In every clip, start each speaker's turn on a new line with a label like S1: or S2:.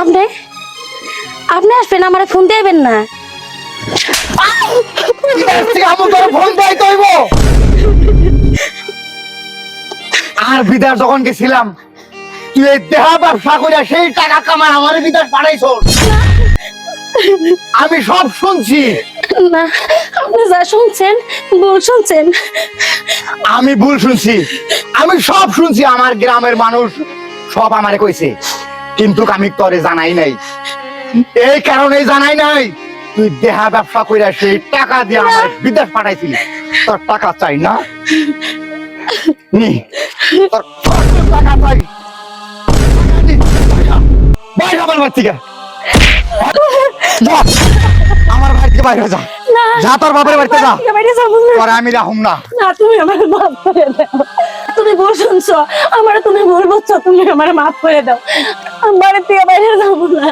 S1: আপনি? আপনি আসবেন আমার ফোন দেবেন না।
S2: আর বিদেশ যখন গেছিলাম তুই এই দেহা ব্যবসা করে সেই টাকা কামায় আমার পাঠাইছ? আমি সব শুনছি।
S1: না আপনি যা শুনছেন ভুল শুনছেন।
S2: আমি ভুল শুনছি। আমি সব শুনছি আমার গ্রামের মানুষ সব আমারে কইছে। কিন্তু আমি তোরে জানাই নাই। এই কারণে জানাই নাই, তুই দেহা ব্যবসা কইরা সেই টাকা দিয়ে আমার বিদেশ পাঠাইছিলি। তোর টাকা চাই না? নি টাকা আমার বাড়ি থেকে। আমার বাড়ি থেকে বাইরে যা। যা তোর বাপের বাড়িতে যা।
S1: বাড়ি বাইরে যাব না।
S2: তোরে আমি রাহুম না।
S1: না তুমি আমার মাফ করে দাও। তুমি ভুল শুনছো আমার তুমি ভুল বুঝছ তুমি আমার মাফ করে দাও। আমি বাড়ি বাইরে যাব না।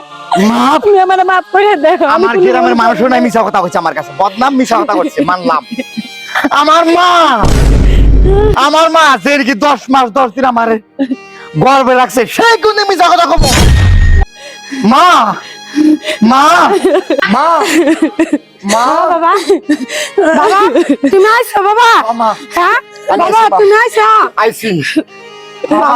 S1: তুমি আমার মাফ করে দাও
S2: আমার গ্রামের
S1: ভুল
S2: নাই মিশা কথা কইছে আমার কাছে। বদনাম মিশা কথা করছে মানলাম। আমার মা! আমার মা যে কি দশ মাস দশ দিন আমার গর্বে রাখছে। সেই কোন মিশা কথা কব মা! মা! মা! মা
S3: বাবা বাবা তুমি আইছো বাবা
S2: মা
S3: হ্যাঁ
S2: আমি
S3: বাবা
S2: আইছি, বাবা।
S3: তুমি আইছো
S2: আইসি মা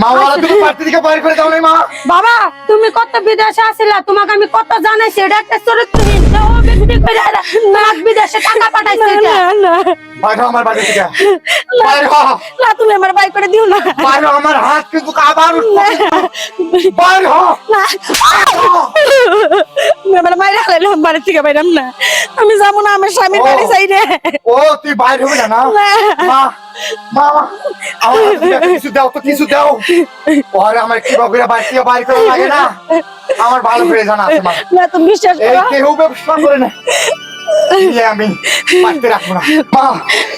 S2: মা ওরা তুমি পার্টি থেকে বাইরে করে দাও নাই মা
S3: বাবা তুমি কত বিদেশে আসিলা তোমাকে আমি কত জানাইছি এটা একটা চরিত্রহীন দেহ বিক্রি করে তোমাকে বিদেশে টাকা পাঠাইছে
S1: না
S3: এটা।
S1: না না
S2: বাইরে আমার বাড়ি থেকে। বাইরে
S1: না তুমি আমার বাই করে দিও না।
S2: বাইরে আমার হাত কিন্তু আবার বাইরে হ
S1: না। তুমি আমার মায়ের হালাইলে আমি বাড়ি থেকে বাইরাম না। আমি যাব না আমার স্বামীর। বাড়ি চাই রে
S2: ও তুই বাইরে হবি না। মা আমার কিছু দাও তো কিছু দাও। ওরে আমার কি বাবুরা বাইরে থেকে বাইরে করা লাগে না? আমার ভালো করে জানা আছে মা।
S1: না তুমি বিশ্বাস
S2: এই
S1: করো।
S2: কেউ ব্যবসা করে না। আমি বাড়িতে রাখব না। মা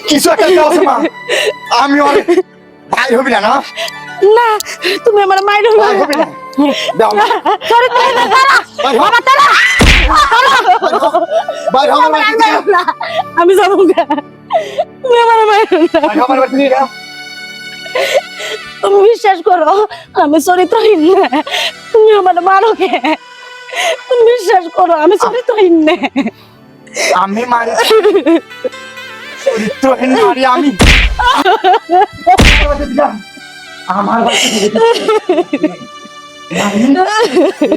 S2: কিছু একটা দাও মা। আমি অনেক বাইরে হবি না না?
S1: না তুমি আমার মায়ের
S2: হবি না।
S1: আমি যাব না তুমি আমার মায়ের। তুমি বিশ্বাস করো আমি চরিত্রহীন না। তুমি আমার মারো কে তুমি বিশ্বাস করো আমি চরিত্রহীন না।
S2: আমি মারি চরিত্রহীন নারী আমি। আমার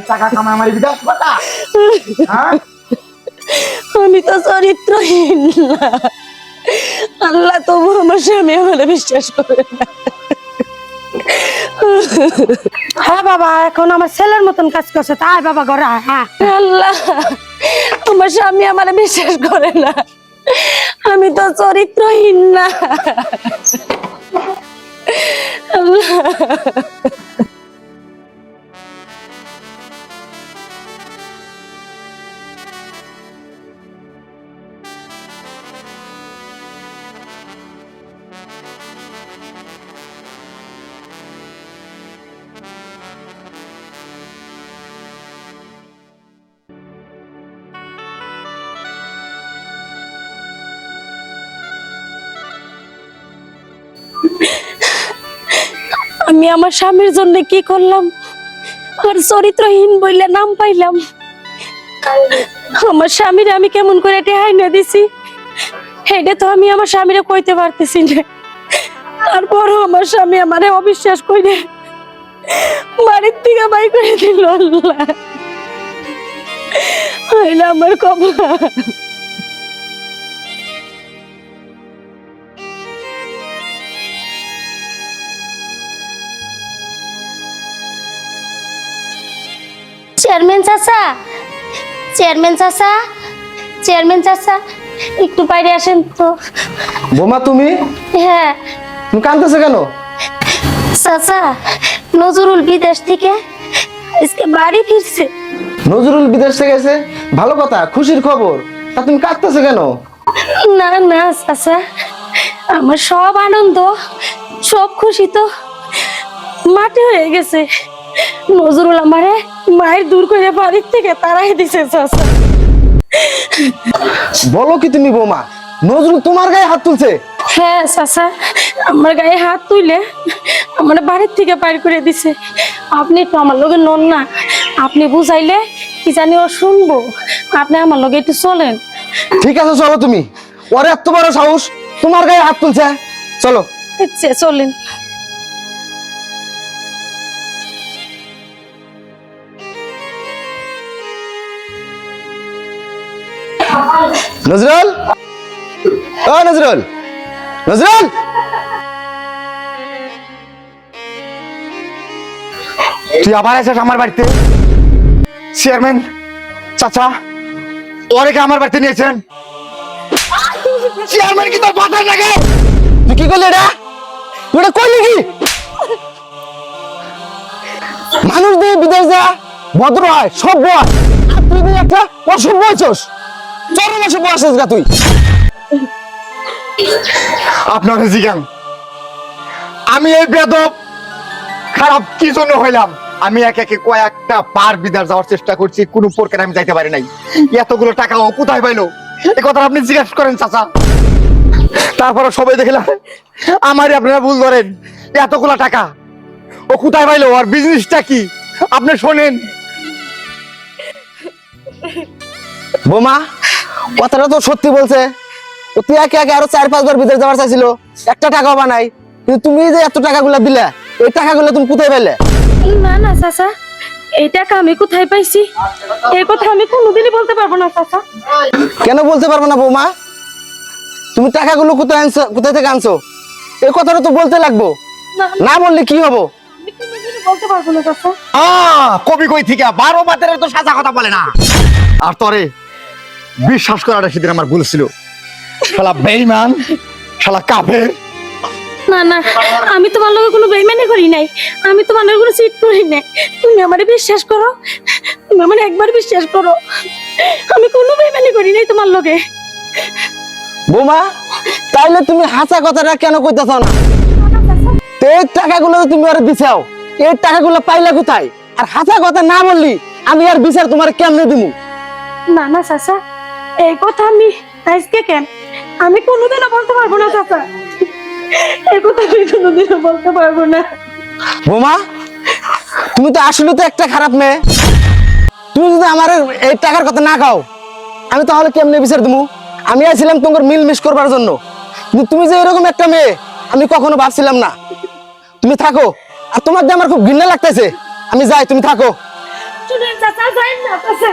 S2: টাকা বিদেশ পাঠা হ্যাঁ?
S1: আমি তো চরিত্রহীন আল্লাহ তবু আমার স্বামী আমার বিশ্বাস করে না।
S3: হ্যাঁ বাবা, এখন আমার ছেলের মতন কাজ করছে। তাই বাবা ঘরে
S1: আল্লাহ আমার স্বামী আমার বিশ্বাস করে না। আমি তো চরিত্রহীন না। আমি আমার স্বামীর জন্য কি করলাম? আর চরিত্রহীন বইলে নাম পাইলাম। আমার স্বামীর আমি কেমন করে টেহাই না দিছি? হেডে তো আমি আমার স্বামীরে কইতে পারতেছি না। তারপরও আমার স্বামী আমারে অবিশ্বাস কইরে বাড়ির থেকে বাই করে দিল আল্লাহ। আমার কপাল। চেয়ারম্যান চাচা চেয়ারম্যান চাচা একটু বাইরে আসেন তো।
S4: বোমা তুমি?
S1: হ্যাঁ।
S4: তুমি কাঁদতেছো কেন?
S1: চাচা নজরুল বিদেশ থেকে আজকে বাড়ি ফিরছে।
S4: নজরুল বিদেশ থেকে এসে? ভালো কথা খুশির খবর। তা তুমি কাঁদতেছো কেন?
S1: না না চাচা আমার সব আনন্দ সব খুশি তো। মাটি হয়ে গেছে। নজরুল আমারে মায়ের দূর করে বাড়ির থেকে তারাই দিছে চাচা।
S4: বলো কি তুমি বোমা? নজরুল তোমার গায়ে হাত তুলছে?
S1: হ্যাঁ চাচা আমার গায়ে হাত তুইলে আমার বাড়ির থেকে বাইর করে দিছে। আপনি তো আমার লগে নন না। আপনি বুঝাইলে কি জানি ও শুনব। আপনি আমার লগে একটু চলেন।
S4: ঠিক আছে চলো তুমি। ওর এত বড় সাহস তোমার গায়ে হাত তুলছে চলো।
S1: আচ্ছা চলেন।
S4: নজরুল? ও নজরুল। নজরুল?
S2: তুই আবার আছিস আমার বাড়িতে? চেয়ারম্যান চাচা ওরেকে আমার বাড়িতে নিয়েছেন। চেয়ারম্যান কি তোর বাতাস লাগে
S4: তুই কি করলি এটা তুই করলি কি? মানুষ দিয়ে বিদেশ যা ভদ্র হয় সভ্য হয়। আর তুই একটা অসভ্য হয়েছস। অসভ্য আসিস গা তুই।
S2: আপনার জিজ্ঞান আমি এই বেদব। খারাপ কি জন্য হইলাম? আমি এক একে কয়েকটা পার বিদার যাওয়ার চেষ্টা করছি, কোনো প্রকারে আমি যাইতে পারি নাই। এতগুলো টাকা ও কোথায় পাইলো? এই কথা আপনি জিজ্ঞাসা করেন, চাচা। তারপরে সবাই দেখলাম, আমারই আপনারা ভুল ধরেন। এতগুলো টাকা ও কোথায় পাইলো? আর বিজনেসটা কি? আপনি শোনেন।
S4: বোমা কথাটা তো সত্যি বলছে। ও তুই একে একে আরও চার পাঁচবার বিদেশ যাওয়ার চাইছিল একটা টাকাও বানাই কিন্তু তুমি যে এত টাকাগুলো দিলে এই টাকাগুলো তুমি কোথায় পেলে?
S1: না না চাচা এই টাকা আমি কোথায় পাইছি? এই কথা আমি কোনোদিনই বলতে পারব না চাচা।
S4: কেন বলতে পারব না বৌমা? তুমি টাকাগুলো কোথায় আনছো কোথায় থেকে আনছো? এই কথাটা তো বলতে লাগবো।
S1: না
S4: বললে কি হব?
S1: বলতে পারব না চাচা।
S2: কবি কই থেকে? বারো বাতের তো সাজা কথা বলে না। আর তরে বিশ্বাস করাটা সেদিন আমার ভুল ছিল। শালা বেইমান শালা কাফের।
S1: না না আমি তোমার লগে কোনো বেইমানি করি নাই। আমি তোমার লগে কোনো চিট করি নাই। তুমি আমারে বিশ্বাস করো। তুমি আমার একবার বিশ্বাস করো। আমি কোনো বেইমানি করি নাই তোমার লগে।
S4: বৌমা তাইলে তুমি হাসা কথাটা কেন কইতেছ না? এই টাকাগুলো তুমি আর দিছাও এই টাকাগুলো পাইলে কোথায়? আর হাসা কথা না বললি আমি আর বিচার তোমার কেমনে দিমু?
S1: না না চাচা এই কথা আমি আজকে কেন? আমি কোনোদিনও বলতে পারব না চাচা। এই কথা আমি কোনোদিনও বলতে পারব না।
S4: বোমা তুমি তো আসলে তো একটা খারাপ মেয়ে। তুমি যদি আমার এই টাকার কথা না খাও আমি তাহলে কেমনে বিচার দিমু? আমি আইছিলাম তোমার মিল মিস করবার জন্য। কিন্তু তুমি যে এরকম একটা মেয়ে আমি কখনো ভাবছিলাম না। তুমি থাকো আর তোমার যে আমার খুব ঘৃণা লাগতেছে। আমি যাই তুমি থাকো।
S1: চাচা যাই না চাচা।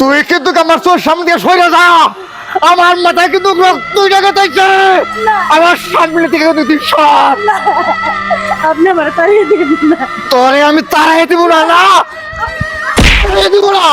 S2: তুই কিন্তু আমার চোর সামনে দিয়ে সরে যা। আমার মাথায় কিন্তু রক্ত জায়গা তাইছে আমার সামনে থেকে কিন্তু তুই সর
S1: আপনি আমার তাড়িয়ে দিন না।
S2: তোরে আমি তাড়াই দিব না না। দিব না।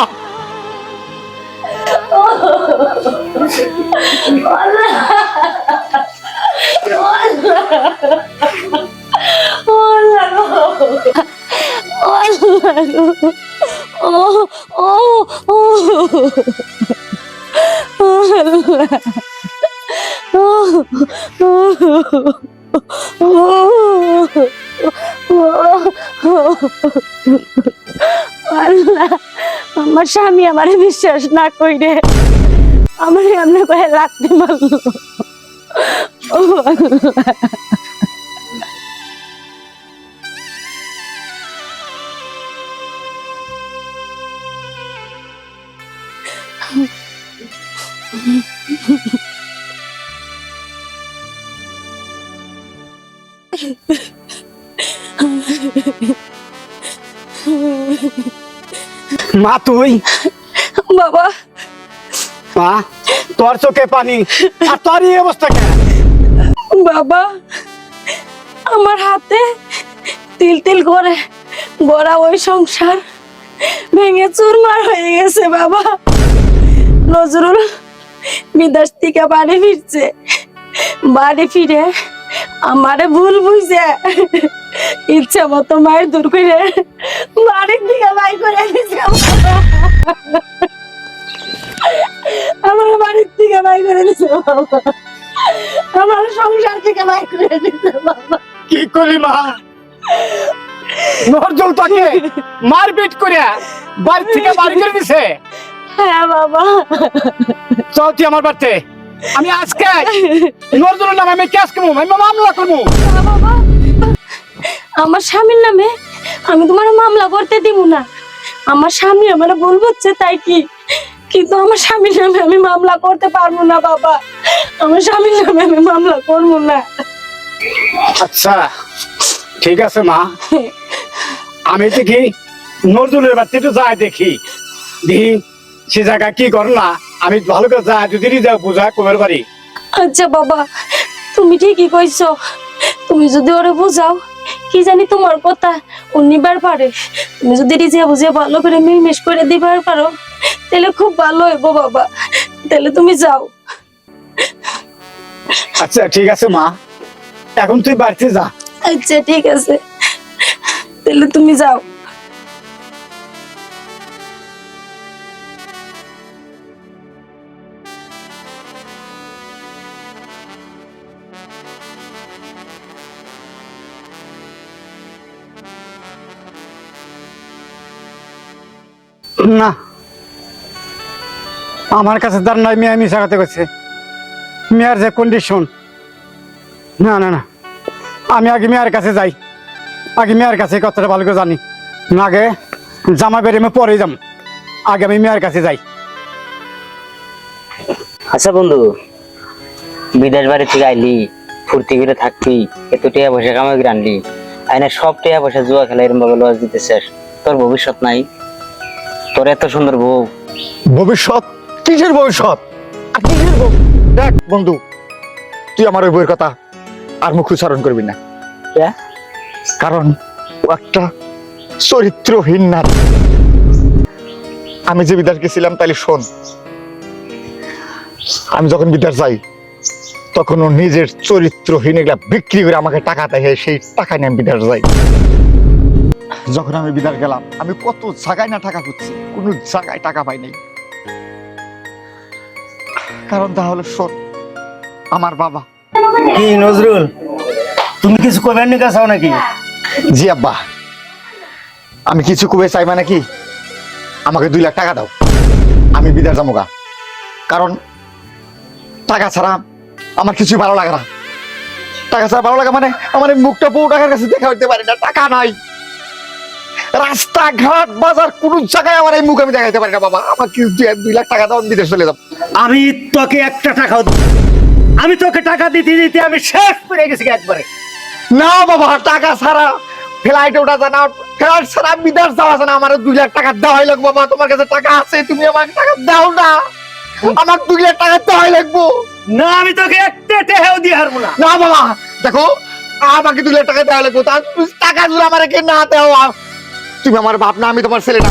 S1: আল্লাহ আমার স্বামী আমারে বিশ্বাস না কইরে আমার এমনি করে লাগতে ও আল্লাহ।
S5: মা তুই?
S1: বাবা।
S5: মা তোর চোখে পানি। আর তোর এই অবস্থা কেন?
S1: বাবা আমার হাতে তিল তিল করে গড়া ওই সংসার ভেঙে চুরমার হয়ে গেছে বাবা। নজরুল বিদেশ থেকে বাড়ি ফিরছে। বাড়ি ফিরে আমারে ভুল বুঝছে ইচ্ছা মতো মায়ের দূর করে বাড়ির দিকে বাই করে দিছে। আমার বাড়ির থেকে বাই করে দিছে বাবা। আমার সংসার থেকে বাই করে দিছে বাবা।
S5: কি করি মা? নজরুল তোকে মারপিট করে বাড়ি থেকে বাড়ি করে দিছে।
S1: হ্যাঁ বাবা।
S5: চল তুই আমার বাড়িতে। আমি আজকে নজরুল নামে আমি কেস করব আমি মামলা করব।
S1: বাবা আমার স্বামীর নামে আমি তোমার মামলা করতে দিব না। আমার স্বামী আমার ভুল বুঝছে তাই কি? কিন্তু আমার স্বামীর নামে আমি মামলা করতে পারব না বাবা। আমার স্বামীর নামে আমি মামলা করব না।
S5: আচ্ছা ঠিক আছে মা। আমি দেখি নজরুলের বাড়িতে একটু যাই দেখি। দেখি সে জায়গা কি কর না আমি ভালো করে যাই যদি রিজার্ভ বুঝা কমের বাড়ি।
S1: আচ্ছা বাবা তুমি ঠিকই কইছো। তুমি যদি ওরে বুঝাও কি জানি তোমার কথা ও নিবার পারে। তুমি যদি রিজিয়া বুঝিয়ে ভালো করে মিলমিশ করে দিবার পারো তাহলে খুব ভালো হইব বাবা। তাহলে তুমি যাও।
S5: আচ্ছা ঠিক আছে মা। এখন তুই বাড়িতে যা।
S1: আচ্ছা ঠিক আছে। তাহলে তুমি যাও।
S5: না। আমার কাছে তার নয়, মেয়ে মিশা কথা করছে মেয়ের যে কন্ডিশন না না না। আমি আগে মেয়ের কাছে যাই। আগে মেয়ের কাছে কথাটা ভালো করে জানি। না, আগে জামা বেড়ে আমি পরে যাম। আগে আমি মেয়ের কাছে যাই।
S6: আচ্ছা বন্ধু, বিদেশ বাড়ি থেকে আইলি, ফুর্তি করে থাকবি, এত টিয়া পয়সা কামাই করে আনলি। আইনা সব টিয়া পয়সা জুয়া খেলা এরম ভাবে লস দিতেছিস তোর ভবিষ্যৎ নাই। তোর এত সুন্দর বউ।
S2: ভবিষ্যৎ? কিসের ভবিষ্যৎ? আর কিসের দেখ বন্ধু তুই আমার ওই বইয়ের কথা আর মুখ উচ্চারণ করবি না? কারণ ও একটা চরিত্রহীন নারী। আমি যে বিদেশ গেছিলাম তাইলে শোন আমি যখন বিদেশ যাই তখন ও নিজের চরিত্রহীন এগুলা বিক্রি করে আমাকে টাকা দেয় সেই টাকা নিয়ে আমি বিদেশ যাই। যখন আমি বিদেশ গেলাম আমি কত জায়গায় না টাকা খুঁজছি কোনো জায়গায় টাকা পাই নাই। কারণ তাহলে শোন আমার বাবা।
S7: কি নজরুল তুমি কিছু করবেন নি চাও নাকি?
S2: জি আব্বা আমি কিছু কবে চাই মানে কি? আমাকে দুই লাখ টাকা দাও আমি বিদার যাব গা। কারণ টাকা ছাড়া আমার কিছুই ভালো লাগে না। টাকা ছাড়া ভালো লাগে মানে আমার মুখটা বউ টাকার কাছে দেখা হইতে পারে না টাকা নাই। রাস্তাঘাট বাজার কোন জায়গায় আমার এই মুখ আমি দেখাইতে পারি না বাবা। আমার কিছু দুই- লাখ টাকা দাও বিদেশ চলে যাব।
S7: আমি তোকে একটা টাকাও আমি তোকে টাকা দিতে দিতে আমি শেষ করে গেছি একবারে।
S2: না বাবা টাকা ছাড়া ফ্লাইট ওঠা যায় না। ফ্লাইট ছাড়া বিদেশ যাওয়া যায় না আমার দুই লাখ টাকা দেওয়াই লাগবে বাবা। তোমার কাছে টাকা আছে তুমি আমাকে টাকা দাও না। আমার দুই লাখ টাকা দেওয়াই লাগবো।
S7: না আমি তোকে একটা টাকাও দিয়ে হারবো না।
S2: না বাবা। দেখো আমাকে দুই লাখ টাকা দেওয়া লাগবে। টাকা যদি আমার কে না দেও তুমি আমার বাপ না, আমি তোমার ছেলে না।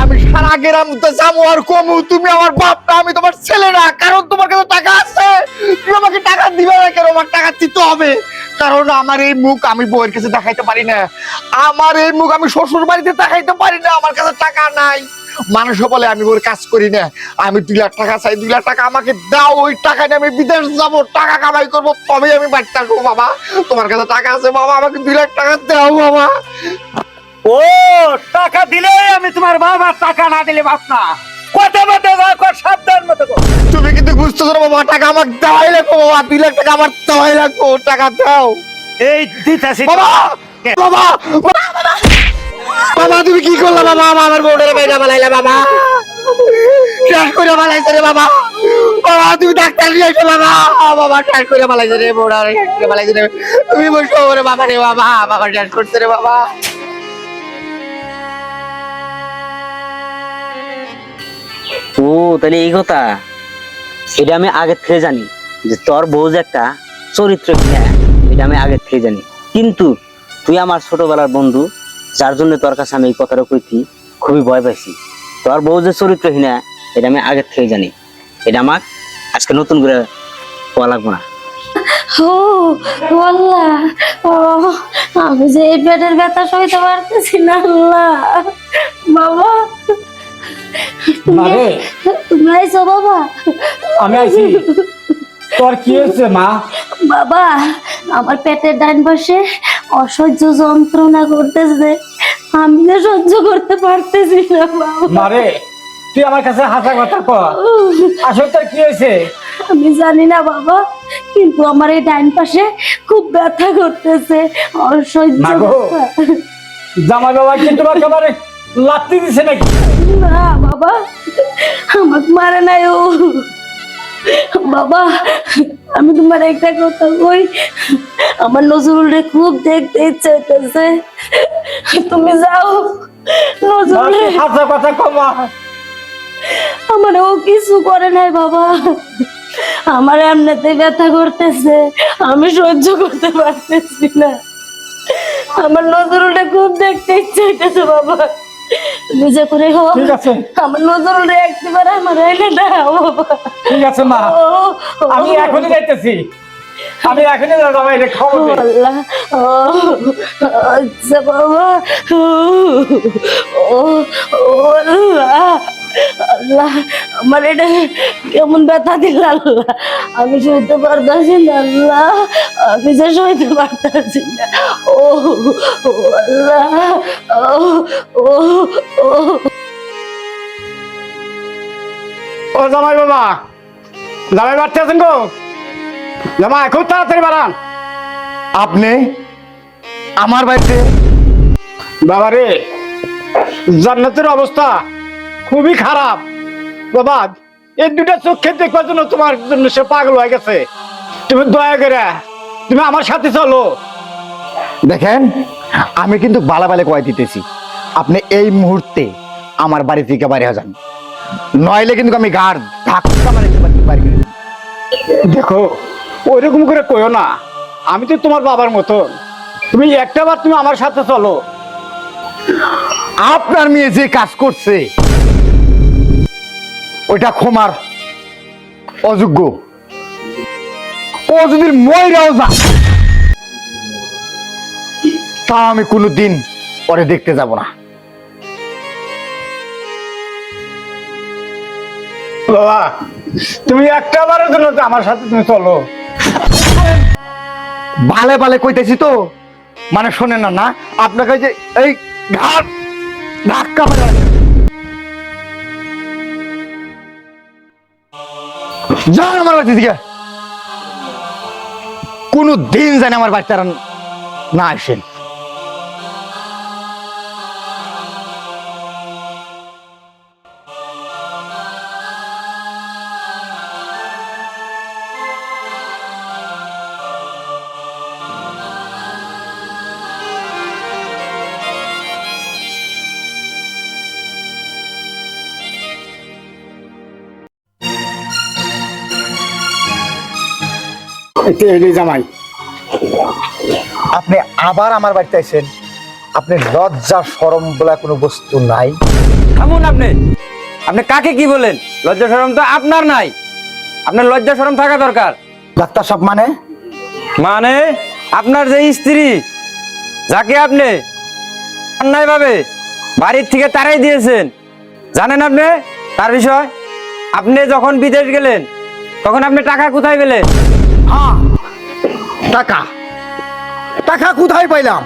S2: আমি সারা গ্রাম তো যাব আর কমু, তুমি আমার বাপ না, আমি তোমার ছেলে না। কারণ তোমার কাছে টাকা আছে। তুমি আমাকে টাকা দিবে না কেন? আমার টাকা দিতে হবে। কারণ আমার এই মুখ আমি বউয়ের কাছে দেখাইতে পারি না। আমার এই মুখ আমি শ্বশুর বাড়িতে দেখাইতে পারি না। আমার কাছে টাকা নাই। মানুষ বলে, আমি ওর কাজ করি না। আমি দুই লাখ টাকা চাই। দুই লাখ টাকা আমাকে দাও। ওই টাকা নিয়ে আমি বিদেশ যাব। টাকা কামাই করব। তবেই আমি বাড়িতে আসব বাবা। তোমার কাছে টাকা আছে, বাবা। আমাকে দুই লাখ টাকা দাও, বাবা।
S7: ও টাকা দিলে আমি তোমার বাবার টাকা না দিলে বাপ না। কথা মতো কর সাবধান মতো
S2: তুমি কিন্তু বুঝতেছো না বাবা টাকা আমাকে দেওয়াই লাগবে বাবা দুই লাখ টাকা আমার দেওয়াই লাগবে টাকা দাও।
S7: এই দিতাছি।
S2: বাবা! বাবা বাবা, বাবা তুমি কি করলা বাবা? আমার বউটারে বাইরে বানাইলা বাবা। করে বানাইছে রে বাবা। বাবা তুমি ডাক্তার নিয়ে এসো বাবা। বাবা শেষ করে বানাইছে রে বউটারে করে বানাইছে রে। তুমি বসো রে বাবা রে বাবা বাবা শেষ করছে রে বাবা।
S6: ও, তাহলে এই কথা? এটা আমি আগে থেকে জানি যে তোর বউ যে একটা চরিত্র এটা আমি আগে থেকে জানি। কিন্তু তুই আমার ছোটবেলার বন্ধু, যার জন্য তোর কাছে আমি এই কথাটা কইছি, খুবই ভয় পাইছি। তোর বউ যে চরিত্রহীনা এটা আমি আগে থেকে জানি। এটা আমার আজকে নতুন করে কোয়া লাগবো না।
S1: ও আল্লাহ, ও, আমি যে এই পেটের ব্যথা সইতে পারতেছি না, আল্লাহ। বাবা।
S5: মারে।
S1: তুমি আইছো বাবা।
S5: আমি আইছি। তোর কি হয়েছে মা?
S1: বাবা আমার পেটের ডান পাশে অসহ্য যন্ত্রণা করতেছে। আমি না সহ্য করতে পারতেছি না বাবা।
S5: মারে তুই আমার কাছে হাসা কথা ক আসলে তোর কি হয়েছে?
S1: আমি জানি না বাবা কিন্তু আমার এই ডাইন পাশে খুব ব্যথা করতেছে অসহ্য।
S5: জামাই বাবা কিন্তু তোমাকে লাত্তি দিছে নাকি?
S1: না বাবা আমাকে মারে নাই ও। বাবা আমি তোমার একটা কথা কই আমার নজরুলরে খুব দেখতে ইচ্ছে হইতেছে। তুমি যাও নজরুল।
S5: হাসা কথা কমা
S1: আমার ও কিছু করে নাই বাবা। আমার এমনিতে ব্যথা করতেছে আমি সহ্য করতে পারতেছি না। আমার নজরুলটা খুব দেখতে ইচ্ছে হইতেছে বাবা। নিজে করে হোক
S5: ঠিক আছে।
S1: আমার নজরুলটা একবার আমার এনে দাও।
S5: ঠিক আছে মা।
S1: ও, ও,
S5: আমি এখনই যাইতেছি। আমি এখনই রে
S1: আল্লাহ ও আচ্ছা বাবা। ও ও ও আল্লাহ। আল্লাহ আমার এটা কেমন ব্যথা দিল আল্লাহ। আমি সইতে পারতাছি না আল্লাহ আমি যে সইতে পারতাছি না। ও আল্লাহ ও ও ও।
S5: ও জামাই বাবা জামাই বাড়তে আছেন গো? জামাই খুব তাড়াতাড়ি বাড়ান।
S2: আপনি? আমার বাড়িতে?
S5: বাবা রে জান্নাতের অবস্থা। খুবই খারাপ। বাবা এই দুটা চোখে দেখবার জন্য তোমার জন্য সে পাগল হয়ে গেছে। তুমি দয়া করে, তুমি আমার সাথে চলো।
S2: দেখেন, আমি কিন্তু বালা বালে কয় দিতেছি। আপনি এই মুহূর্তে আমার বাড়ি থেকে বাইরে যান। নইলে কিন্তু আমি গাড় ধাক্কা মারে করে
S5: দেখো, ওইরকম করে কইও না। আমি তো তোমার বাবার মতো তুমি একটা বার তুমি আমার সাথে চলো।
S2: আপনার মেয়ে যে কাজ করছে ওইটা ক্ষমার অযোগ্য। ও যদি ময়রাও যা তা আমি কোনোদিন পরে দেখতে যাব না।
S5: বাবা তুমি একটা বারের জন্য আমার সাথে তুমি চলো।
S2: ভালে ভালে কইতেছি তো মানে শোনেন না না আপনাকে যে এই ঘাট ধাক্কা মেরে যান আমার বাড়ি থেকে কোনো দিন জানি আমার বাচ্চারা না আসেন।
S5: জামাই।
S2: আপনি আবার আমার বাড়িতে আসেন আপনি লজ্জা সরম বলে কোনো বস্তু নাই।
S8: থামুন আপনি। আপনি কাকে কি বলেন লজ্জা শরম তো আপনার নাই। আপনার লজ্জা শরম থাকা দরকার।
S2: ডাক্তার সব মানে?
S8: মানে আপনার যে স্ত্রী যাকে আপনি অন্যায় ভাবে বাড়ির থেকে তারাই দিয়েছেন জানেন আপনি তার বিষয়? আপনি যখন বিদেশ গেলেন তখন আপনি টাকা কোথায় পেলেন?
S2: টাকা। টাকা কোথায় পাইলাম?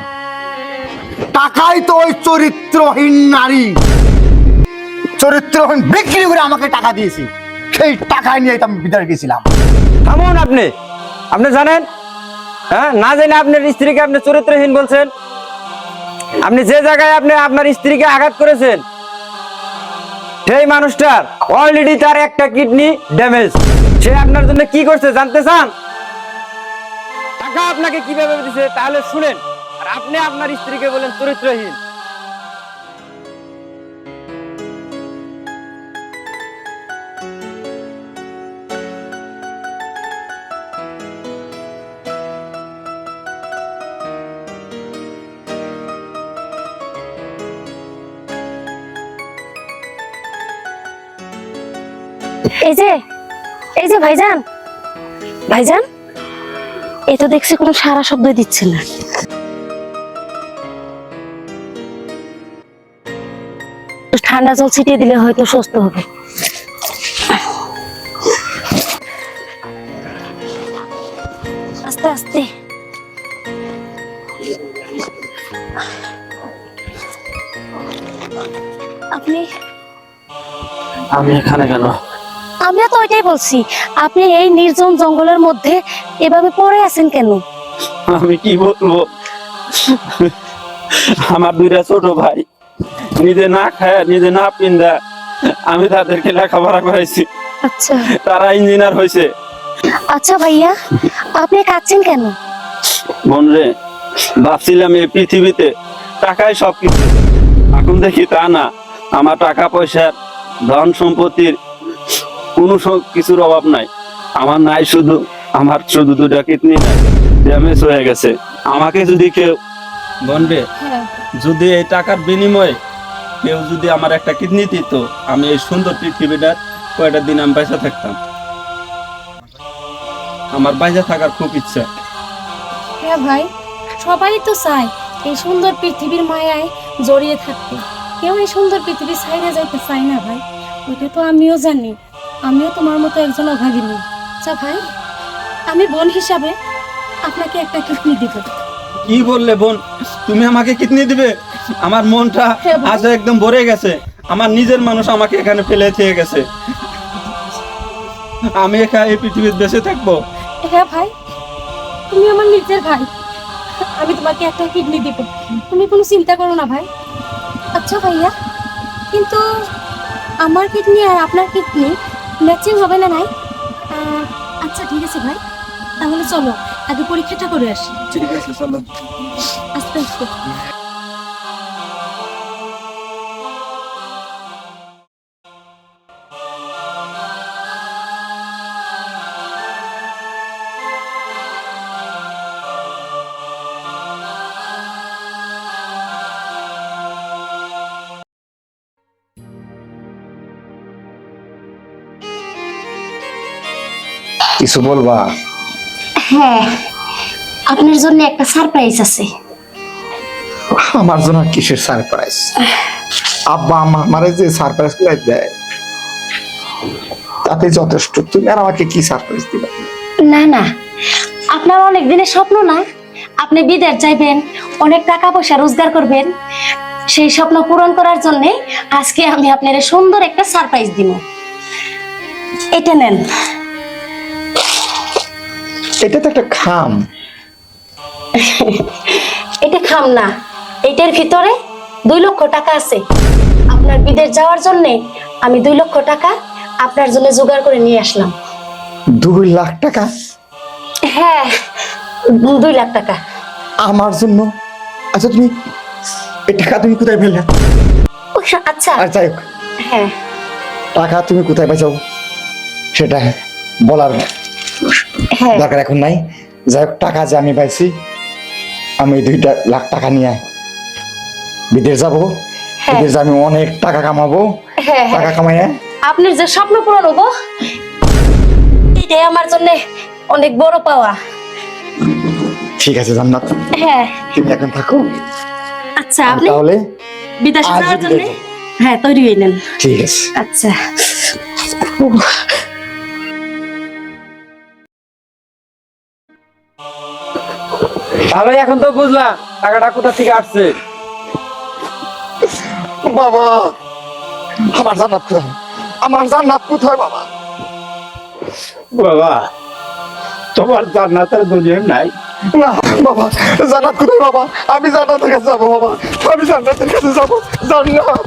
S2: টাকাই তো ওই চরিত্রহীন নারী। চরিত্রহীন বিক্রি করে আমাকে টাকা দিয়েছি। সেই টাকায় নিয়ে আমি বিদেশ গেছিলাম।
S8: থামুন আপনি। আপনি জানেন? হ্যাঁ? না জেনে আপনার স্ত্রীকে আপনি চরিত্রহীন বলছেন? আপনি যে জায়গায় আপনি আপনার স্ত্রীকে আঘাত করেছেন, সেই মানুষটার অলরেডি তার একটা কিডনি ড্যামেজ সে আপনার জন্য কি করছে জানতে চান? টাকা আপনাকে কীভাবে দিছে তাহলে শুনেন। আর আপনি আপনার স্ত্রীকে বলেন চরিত্রহীন।
S1: এই যে এই যে ভাইজান। ভাইজান? এ তো দেখছি কোনো সারা শব্দ দিচ্ছে না। ঠান্ডা জল ছিটিয়ে দিলে হয়তো সুস্থ হবে। আস্তে আস্তে। আপনি
S9: আমি এখানে কেন?
S1: আমিও তো ওইটাই বলছি আপনি এই নির্জন জঙ্গলের মধ্যে এভাবে পড়ে আছেন কেন?
S9: আমি কি বলব? আমার দুইটা ছোট ভাই নিজে না খায় নিজে না পিন্দা আমি তাদেরকে লেখাপড়া করাইছি।
S1: আচ্ছা।
S9: তারা ইঞ্জিনিয়ার হয়েছে
S1: আচ্ছা ভাইয়া আপনি কাঁদছেন কেন?
S9: মন রে ভাবছিলাম এই পৃথিবীতে টাকাই সবকিছু। এখন দেখি তা না আমার টাকা পয়সার ধন সম্পত্তির কোনো কিছুর অভাব নাই। আমার নাই শুধু আমার শুধু দুটা কিডনি ড্যামেজ হয়ে গেছে। আমাকে যদি কেউ বনবে যদি এই টাকার বিনিময়ে কেউ যদি আমার একটা কিডনি দিত আমি এই সুন্দর পৃথিবীটার কয়টা দিন আমি পয়সা থাকতাম। আমার বাইরে থাকার খুব ইচ্ছা।
S1: হ্যাঁ ভাই সবাই তো চায় এই সুন্দর পৃথিবীর মায়ায় জড়িয়ে থাকতে। কেউ এই সুন্দর পৃথিবী ছাইরে যাইতে চায় না ভাই ওইটা তো আমিও জানি। আমিও তোমার মতো একজন অভাগিনী। আচ্ছা ভাই আমি বোন হিসাবে আপনাকে একটা কিডনি দিব।
S9: কি বললে বোন? তুমি আমাকে কিডনি দিবে? আমার মনটা
S1: হ্যাঁ।
S9: আজ একদম ভরে গেছে। আমার নিজের মানুষ আমাকে এখানে ফেলে থেকে গেছে। আমি একা এই পৃথিবীর বেঁচে থাকব।
S1: হ্যাঁ ভাই তুমি আমার নিজের ভাই। আমি তোমাকে একটা কিডনি দিব। তুমি কোনো চিন্তা করো না ভাই। আচ্ছা ভাইয়া কিন্তু আমার কিডনি আর আপনার কিডনি ম্যাচিং হবে না নাই আচ্ছা ঠিক আছে ভাই। তাহলে চলো আগে পরীক্ষাটা করে আসি।
S9: ঠিক আছে চলো।
S1: আস্তে আস্তে।
S2: কিছু বলবা?
S1: হ্যাঁ আপনার জন্য একটা সারপ্রাইজ আছে।
S2: আমার জন্য কিসের সারপ্রাইজ আব্বা আমারে যে সারপ্রাইজগুলো দেয় তাতে যথেষ্ট। তুমি আর আমাকে কি সারপ্রাইজ দিবে?
S1: না না আপনার অনেক দিনের স্বপ্ন না? আপনি বিদেশ যাইবেন অনেক টাকা পয়সা রোজগার করবেন। সেই স্বপ্ন পূরণ করার জন্য আজকে আমি আপনার সুন্দর একটা সারপ্রাইজ দিব। এটা নেন।
S2: এটা তো একটা খাম।
S1: এটা খাম না। এটার ভিতরে দুই লক্ষ টাকা আছে। আপনার বিদেশ যাওয়ার জন্য আমি দুই লক্ষ টাকা আপনার জন্য জোগাড় করে নিয়ে আসলাম।
S2: দুই লাখ টাকা?
S1: হ্যাঁ দুই লাখ টাকা।
S2: আমার জন্য? আচ্ছা তুমি এই টাকা তুমি কোথায় পেলে?
S1: আচ্ছা।
S2: আর যাই হোক।
S1: হ্যাঁ।
S2: টাকা তুমি কোথায় পাইছো সেটা বলার
S1: হ্যাঁ।
S2: দরকার এখন নাই। যাই হোক টাকা যে আমি পাইছি আমি দুইটা লাখ টাকা নিয়ে বিদেশ যাব।
S1: হ্যাঁ।
S2: বিদেশ আমি অনেক টাকা কামাবো।
S1: হ্যাঁ
S2: টাকা
S1: হ্যাঁ
S2: কামাইয়া
S1: আপনার যে স্বপ্ন পূরণ হব এটাই আমার জন্য অনেক বড় পাওয়া।
S2: ঠিক আছে জান্নাত।
S1: হ্যাঁ।
S2: তুমি এখন থাকো।
S1: আচ্ছা আপনি
S2: তাহলে
S1: বিদেশে যাওয়ার জন্য? হ্যাঁ তৈরি হয়ে
S2: ঠিক আছে।
S1: আচ্ছা।
S9: ভালোই এখন তো বুঝলাম টাকাটা কোথা থেকে আসছে?
S2: বাবা আমার জান্নাত কোথায়? আমার জান্নাত কোথায় বাবা?
S5: বাবা তোমার জান্নাতের দুনিয়া নাই।
S2: না বাবা জান্নাত কোথায় বাবা? আমি জান্নাতের কাছে যাব বাবা। আমি জান্নাতের কাছে যাব জান্নাত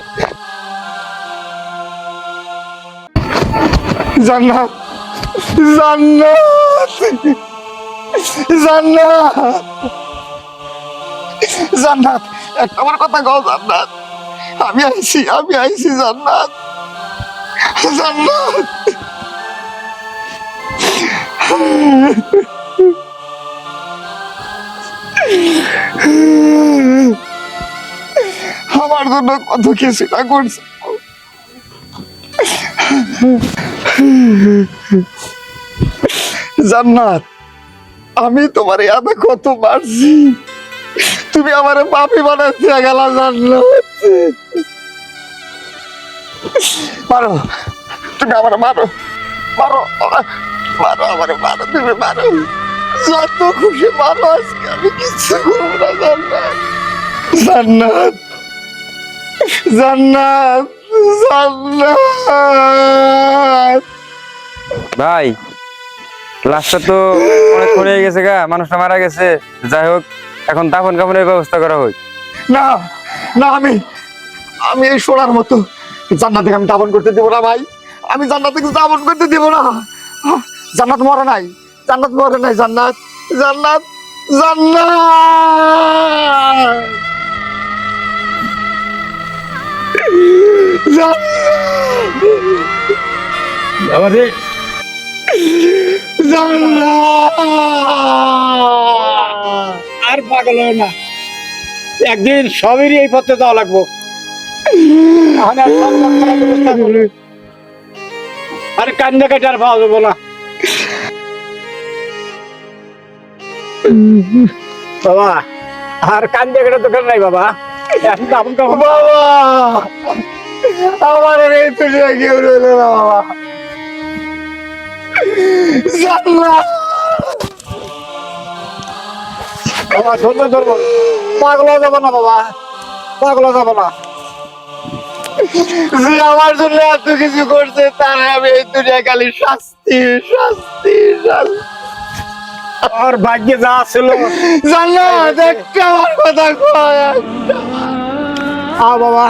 S2: জান্নাত জান্নাত। জান্নাত। জান্নাত। একটা আমার কথা কও, জান্নাত। আমি আইছি আমি আইছি, জান্নাত। জান্নাত। আমার জন্য কত কিছু না করছে। জান্নাত। আমি তোমার এত কত মারছি। তুমি আমার পাপি বানাচ্ছি গেল জান্নাত মারো, তুমি আমার মারো। মারো মারো, আমার মারো, তুমি মারো। যত খুশি মারো আজকে, আমি কিচ্ছু করব না জান্নাত জান্নাত জান্নাত জান্নাত
S8: ভাই লাশটা তো অনেক হয়ে গেছে গা মানুষটা মারা গেছে। যাই হোক এখন দাফন কাফনের ব্যবস্থা করা হোক।
S2: না না আমি আমি এই সোনার মতো জান্নাতে আমি দাপন করতে দিব না ভাই। আমি জান্নাতে দাপন করতে দিব না। জান্নাত মরে নাই জান্নাত মরে নাই জান্নাত জান্নাত জান্নাত। জান্নাত।
S5: আর পাগল হয় না। একদিন সবেরই এই পথে লাগবো। কান্দা কেটে আর পাওয়া না। বাবা, আর কান্দা কেটে নাই বাবা।
S2: আমার এই দুনিয়া কেউ রইল না, বাবা।
S5: বাবা ধরবো ধরবো। পাগল হয়ে যাব না বাবা। পাগল যাব না।
S2: যে আমার জন্য এত কিছু করছে তার আমি এই দুনিয়া খালি শাস্তি শাস্তি শাস্তি।
S5: আর ভাগ্যে যা ছিল।
S2: জান্নাত একটা আমার কথা কয়
S5: আ বাবা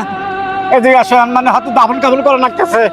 S5: এদিকে আসো মানে হাতে দাফন কাফন করা লাগতেছে।